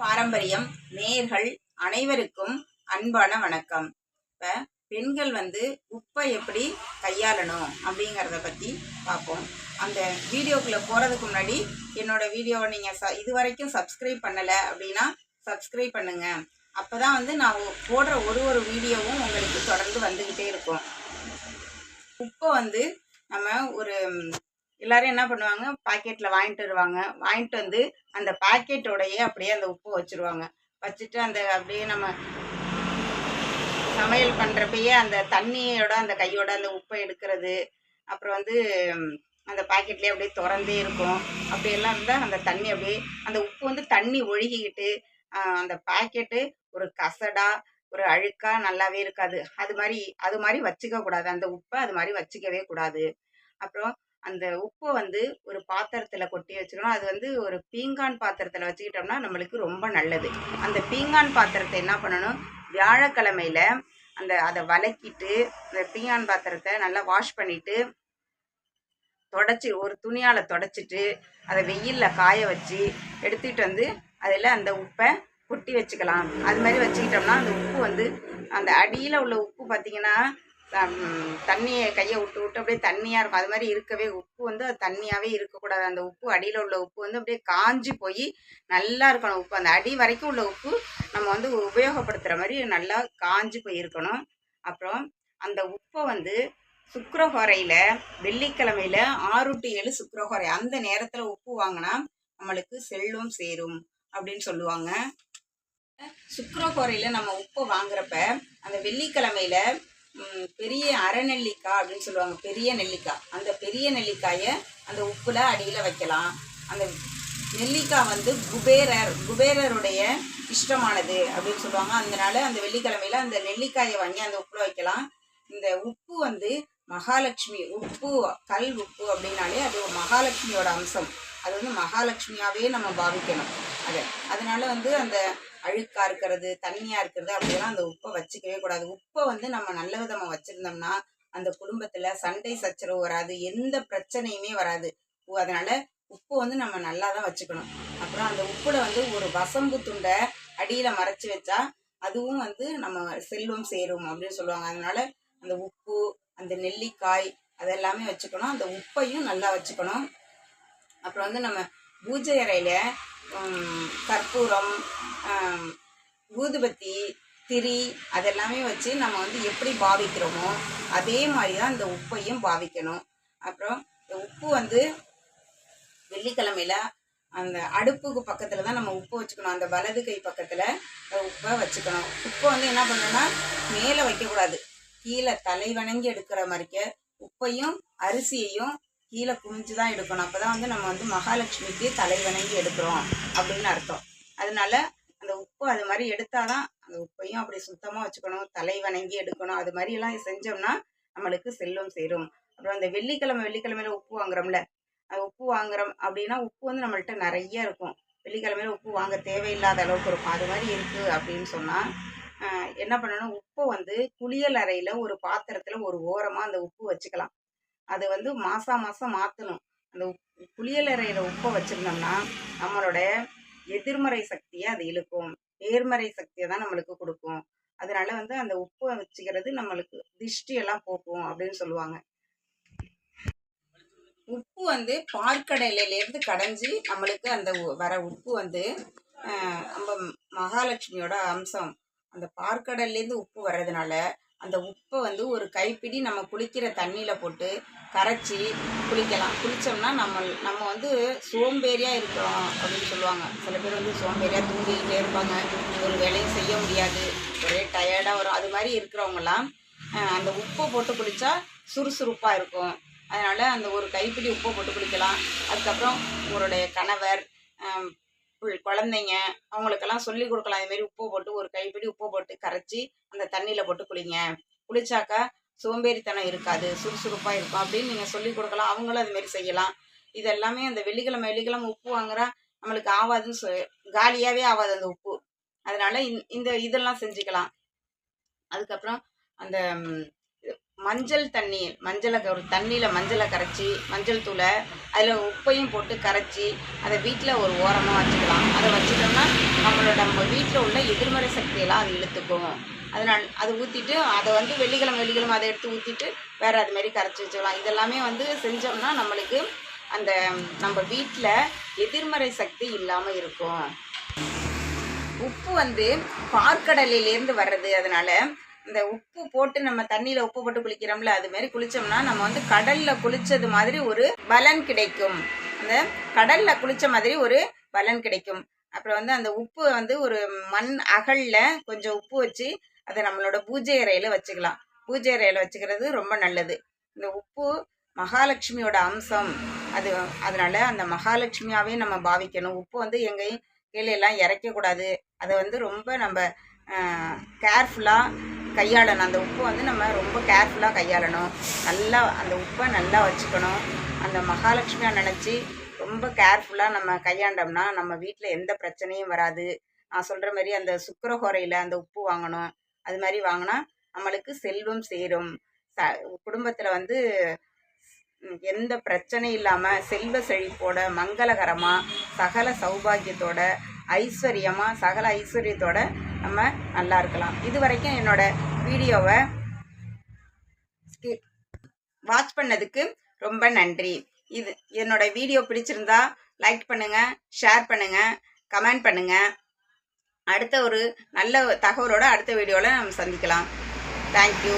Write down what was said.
பாரம்பரியம் நேர்கள் அனைவருக்கும் அன்பான வணக்கம். இப்போ பெண்கள் வந்து உப்பை எப்படி கையாளணும் அப்படிங்கிறத பற்றி பார்ப்போம். அந்த வீடியோக்குள்ளே போகிறதுக்கு முன்னாடி என்னோட வீடியோவை நீங்கள் ச இது வரைக்கும் சப்ஸ்கிரைப் பண்ணலை அப்படின்னா சப்ஸ்கிரைப் பண்ணுங்க. அப்போ தான் வந்து நான் போடுற ஒரு ஒரு வீடியோவும் உங்களுக்கு தொடர்ந்து வந்துக்கிட்டே இருக்கும். உப்பை வந்து நம்ம ஒரு எல்லாரும் என்ன பண்ணுவாங்க? பாக்கெட்டில் வாங்கிட்டு வருவாங்க. வாங்கிட்டு வந்து அந்த பாக்கெட்டோடையே அப்படியே அந்த உப்பை வச்சுருவாங்க. வச்சுட்டு அந்த அப்படியே நம்ம சமையல் பண்ணுறப்பயே அந்த தண்ணியோட அந்த கையோட அந்த உப்பை எடுக்கிறது. அப்புறம் வந்து அந்த பாக்கெட்லேயே அப்படியே திறந்தே இருக்கும். அப்படியெல்லாம் இருந்தால் அந்த தண்ணி அப்படியே அந்த உப்பு வந்து தண்ணி ஒழுகிக்கிட்டு அந்த பாக்கெட்டு ஒரு கசடா ஒரு அழுக்கா நல்லாவே இருக்காது. அது மாதிரி அது மாதிரி வச்சுக்க கூடாது அந்த உப்பை அது மாதிரி வச்சுக்கவே கூடாது. அப்புறம் அந்த உப்பை வந்து ஒரு பாத்திரத்துல கொட்டி வச்சுக்கணும். அது வந்து ஒரு பீங்கான் பாத்திரத்துல வச்சுக்கிட்டோம்னா நம்மளுக்கு ரொம்ப நல்லது. அந்த பீங்கான் பாத்திரத்தை என்ன பண்ணணும்? வியாழக்கிழமையில அந்த அதை வதக்கிட்டு அந்த பீங்கான் பாத்திரத்தை நல்லா வாஷ் பண்ணிட்டு தொடச்சி ஒரு துணியால தொடச்சிட்டு அதை வெயில்ல காய வச்சு எடுத்துகிட்டு வந்து அதில் அந்த உப்பை கொட்டி வச்சுக்கலாம். அது மாதிரி வச்சுக்கிட்டோம்னா அந்த உப்பு வந்து அந்த அடியில் உள்ள உப்பு பார்த்தீங்கன்னா தண்ணியை கையை விட்டு விட்டு அப்படியே தண்ணியாக இருக்கும். அது மாதிரி இருக்கவே உப்பு வந்து அது தண்ணியாகவே இருக்கக்கூடாது. அந்த உப்பு அடியில் உள்ள உப்பு வந்து அப்படியே காஞ்சி போய் நல்லா இருக்கணும். உப்பு அந்த அடி வரைக்கும் உள்ள உப்பு நம்ம வந்து உபயோகப்படுத்துகிற மாதிரி நல்லா காஞ்சி போய் இருக்கணும் அப்புறம் அந்த உப்பை வந்து சுக்கரஹோரையில் வெள்ளிக்கிழமையில ஆறு டு ஏழு சுக்கரஹோரை அந்த நேரத்தில் உப்பு வாங்கினா நம்மளுக்கு செல்வம் சேரும் அப்படின்னு சொல்லுவாங்க. சுக்கரஹோரையில் நம்ம உப்பை வாங்குறப்ப அந்த வெள்ளிக்கிழமையில பெரிய அரைநெல்லிக்காய் அப்படின்னு சொல்லுவாங்க. பெரிய நெல்லிக்காய் அந்த பெரிய நெல்லிக்காயை அந்த உப்புல அடியில் வைக்கலாம். அந்த நெல்லிக்காய் வந்து குபேரர் குபேரருடைய இஷ்டமானது அப்படின்னு சொல்லுவாங்க. அதனால அந்த வெள்ளிக்கிழமையில அந்த நெல்லிக்காயை வாங்கி அந்த உப்புல வைக்கலாம். இந்த உப்பு வந்து மகாலட்சுமி உப்பு கல் உப்பு அப்படின்னாலே அது ஒரு மகாலட்சுமியோட அம்சம். அது வந்து மகாலட்சுமியாவே நம்ம பாவிக்கணும். அது அதனால வந்து அந்த அழுக்கா இருக்கிறது தண்ணியா இருக்கிறது அப்படியெல்லாம் அந்த உப்பை வச்சுக்கவே கூடாது. உப்பை வந்து நம்ம நல்ல விதமா வச்சிருந்தோம்னா அந்த குடும்பத்துல சண்டை சச்சரவு வராது எந்த பிரச்சனையுமே வராது. உ- அதனால உப்பு வந்து நம்ம நல்லா தான் வச்சுக்கணும். அப்புறம் அந்த உப்புல வந்து ஒரு வசம்பு துண்டை அடியில மறைச்சு வச்சா அதுவும் வந்து நம்ம செல்வம் சேரும் அப்படின்னு சொல்லுவாங்க. அதனால அந்த உப்பு அந்த நெல்லிக்காய் அதெல்லாமே வச்சுக்கணும். அந்த உப்பையும் நல்லா வச்சுக்கணும். அப்புறம் வந்து நம்ம பூஜை அறையில கற்பூரம் ஊதுபத்தி திரி அதெல்லாமே வச்சு நம்ம வந்து எப்படி பாவிக்கிறோமோ அதே மாதிரி தான் இந்த உப்பையும் பாவிக்கணும். அப்புறம் இந்த உப்பு வந்து வெள்ளிக்கிழமையில அந்த அடுப்புக்கு பக்கத்துல தான் நம்ம உப்பு வச்சுக்கணும். அந்த வலது கை பக்கத்துல உப்பை வச்சுக்கணும். உப்பை வந்து என்ன பண்ணணும்னா மேலே வைக்கக்கூடாது. கீழே தலை வணங்கி எடுக்கிற மாதிரிக்க உப்பையும் அரிசியையும் கீழே குமிஞ்சு தான் எடுக்கணும். அப்போ தான் வந்து நம்ம வந்து மகாலட்சுமிக்கு தலை வணங்கி எடுக்கிறோம் அப்படின்னு அர்த்தம். அதனால அந்த உப்பு அது மாதிரி எடுத்தால் தான் அந்த உப்பையும் அப்படி சுத்தமாக வச்சுக்கணும். தலை வணங்கி எடுக்கணும். அது மாதிரி எல்லாம் செஞ்சோம்னா நம்மளுக்கு செல்வம் சேரும். அப்புறம் அந்த வெள்ளிக்கிழமை வெள்ளிக்கிழமையில உப்பு வாங்குறோம்ல அது உப்பு வாங்குறோம் அப்படின்னா உப்பு வந்து நம்மள்கிட்ட நிறைய இருக்கும். வெள்ளிக்கிழமையில உப்பு வாங்க தேவையில்லாத அளவுக்கு இருக்கும். அது மாதிரி இருக்கு அப்படின்னு சொன்னா என்ன பண்ணணும்? உப்பை வந்து குளியல் அறையில ஒரு பாத்திரத்துல ஒரு ஓரமா அந்த உப்பு வச்சுக்கலாம். அது வந்து மாசா மாசம் மாத்தணும். அந்த உப்- உப்பை வச்சிருந்தோம்னா நம்மளோட எதிர்மறை சக்தியை அது இழுக்கும். நேர்மறை சக்தியை தான் நம்மளுக்கு கொடுக்கும். அதனால வந்து அந்த உப்பை வச்சுக்கிறது நம்மளுக்கு திஷ்டி எல்லாம் போக்கும் அப்படின்னு சொல்லுவாங்க. உப்பு வந்து பார்க்கடையிலேருந்து கடைஞ்சி நம்மளுக்கு அந்த உ- வர உப்பு வந்து நம்ம மகாலட்சுமியோட அம்சம். அந்த பார்க்கடல்ல உப்பு வர்றதுனால அந்த உப்பை வந்து ஒரு கைப்பிடி நம்ம குளிக்கிற தண்ணியில் போட்டு கரைச்சி குளிக்கலாம். குளித்தோம்னா நம்ம நம்ம வந்து சோம்பேறியாக இருக்கிறோம் அப்படின்னு சொல்லுவாங்க. சில பேர் வந்து சோம்பேறியாக தூங்கிக்கிட்டே இருப்பாங்க. ஒரு வேலையும் செய்ய முடியாது. ஒரே டயர்டாக வரும். அது மாதிரி இருக்கிறவங்கலாம் அந்த உப்பை போட்டு குளித்தா சுறுசுறுப்பாக இருக்கும். அதனால் அந்த ஒரு கைப்பிடி உப்பை போட்டு குளிக்கலாம். அதுக்கப்புறம் உங்களுடைய கணவர் குழந்தைங்க அவங்களுக்கெல்லாம் சொல்லி கொடுக்கலாம். இது மாதிரி உப்பு போட்டு ஒரு கைப்பிடி உப்பு போட்டு கரைச்சி அந்த தண்ணியில போட்டு குளிங்க. குளிச்சாக்கா சோம்பேறித்தனம் இருக்காது சுறுசுறுப்பா இருக்கும். அப்படின்னு நீங்க சொல்லி கொடுக்கலாம். அவங்களும் அது மாதிரி செய்யலாம். இது எல்லாமே அந்த வெள்ளிக்கிழமை வெள்ளிக்கிழமை உப்பு வாங்குறா நம்மளுக்கு ஆகாதுன்னு சொ காலியாவே ஆகாது அந்த உப்பு. அதனால இந்த- இந்த இதெல்லாம் செஞ்சுக்கலாம். அதுக்கப்புறம் அந்த மஞ்சள் தண்ணி மஞ்சளை ஒரு தண்ணியில் மஞ்சளை கரைச்சி மஞ்சள் தூளை அதில் உப்பையும் போட்டு கரைச்சி அதை வீட்டில் ஒரு ஓரமாக வச்சுக்கலாம். அதை வச்சுட்டோம்னா நம்மளோட நம்ம வீட்டில் உள்ள எதிர்மறை சக்தியெல்லாம் அது இழுத்துக்கும். அதனால் அது ஊற்றிட்டு அதை வந்து வெள்ளிக்கிழமை வெள்ளிக்கிழமை அதை எடுத்து ஊற்றிட்டு வேறு அது மாதிரி கரைச்சி வச்சுக்கலாம். இதெல்லாமே வந்து செஞ்சோம்னா நம்மளுக்கு அந்த நம்ம வீட்டில் எதிர்மறை சக்தி இல்லாமல் இருக்கும். உப்பு வந்து பார்க்கடலிலேருந்து வர்றது அதனால் இந்த உப்பு போட்டு நம்ம தண்ணியில் உப்பு போட்டு குளிக்கிறோம்ல அது மாதிரி குளிச்சோம்னா நம்ம வந்து கடலில் குளிச்சது மாதிரி ஒரு பலன் கிடைக்கும். அந்த கடலில் குளிச்ச மாதிரி ஒரு பலன் கிடைக்கும். அப்புறம் வந்து அந்த உப்பு வந்து ஒரு மண் அகலில் கொஞ்சம் உப்பு வச்சு அதை நம்மளோட பூஜை அறையில் வச்சுக்கலாம். பூஜை அறையில் வச்சுக்கிறது ரொம்ப நல்லது. இந்த உப்பு மகாலட்சுமியோட அம்சம். அது அதனால அந்த மகாலட்சுமியாவே நம்ம பாவிக்கணும். உப்பு வந்து எங்கேயும் கீழே எல்லாம் இறைக்கக்கூடாது. அதை வந்து ரொம்ப நம்ம கேர்ஃபுல்லாக கையாளணும். அந்த உப்பு வந்து நம்ம ரொம்ப கேர்ஃபுல்லாக கையாளணும். நல்லா அந்த உப்பை நல்லா வச்சுக்கணும். அந்த மகாலட்சுமியாக நினச்சி ரொம்ப கேர்ஃபுல்லாக நம்ம கையாண்டோம்னா நம்ம வீட்டில் எந்த பிரச்சனையும் வராது. நான் சொல்கிற மாதிரி அந்த சுக்கரஹோரையில் அந்த உப்பு வாங்கணும். அது மாதிரி வாங்கினா நம்மளுக்கு செல்வம் சேரும். ச குடும்பத்தில் வந்து எந்த பிரச்சனை இல்லாமல் செல்வ செழிப்போட மங்களகரமாக சகல சௌபாகியத்தோட ஐஸ்வர்யமாக சகல ஐஸ்வர்யத்தோட நம்ம நல்லா இருக்கலாம். இது வரைக்கும் என்னோட வீடியோவை வாட்ச் பண்ணதுக்கு ரொம்ப நன்றி. இது என்னோட வீடியோ பிடிச்சிருந்தா லைக் பண்ணுங்க ஷேர் பண்ணுங்க கமெண்ட் பண்ணுங்க. அடுத்த ஒரு நல்ல தகவலோட அடுத்த வீடியோவில் நம்ம சந்திக்கலாம். தேங்க்யூ